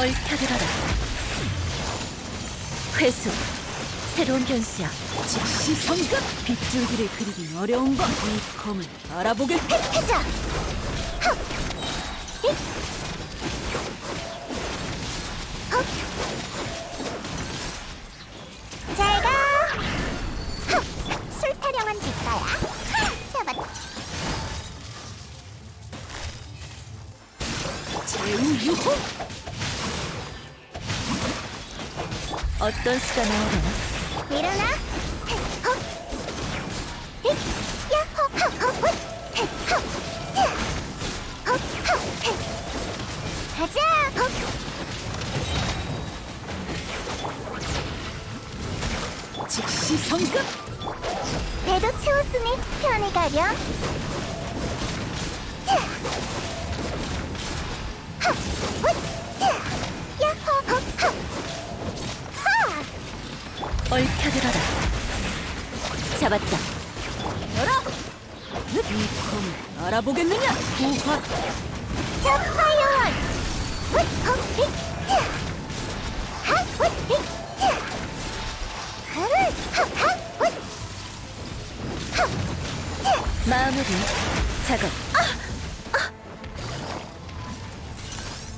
얽혀들어라. 회수. 새로운 변수야. 즉시 성급 빗줄기를 그리긴 어려운 법. 이 검을 알아보게 획하자. 잘 가. 헉, 술 타령한 대가야. 잡았. 제우 유호 어떤 수가 나오려나? 일어나. 헉. 히, 야호, 헉, 헉, 헛. 헷, 헉, 자. 헉, 헉, 헷. 가자. 헉. 즉시 성급 배도 채웠으니 편히 가렴. 얽혀들어라. 잡았다. 열어 이 검을 알아보겠느냐 부활 저 파이어원! 훗! 하, 훗, 히, 자! 하를, 하, 하, 훗! 마무리. 작업. 아!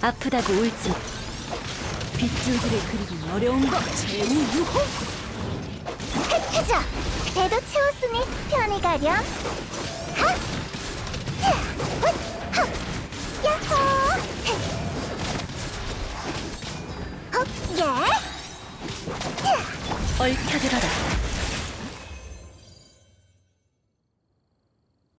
아프다고 울지. 빗줄기를 그리긴 어려운 법 제우 유 시작하자. 배도 채웠으니 편히 가렴. 하! 자! 훗! 하! 야호! 헉! 예! 자! 얽혀들어라.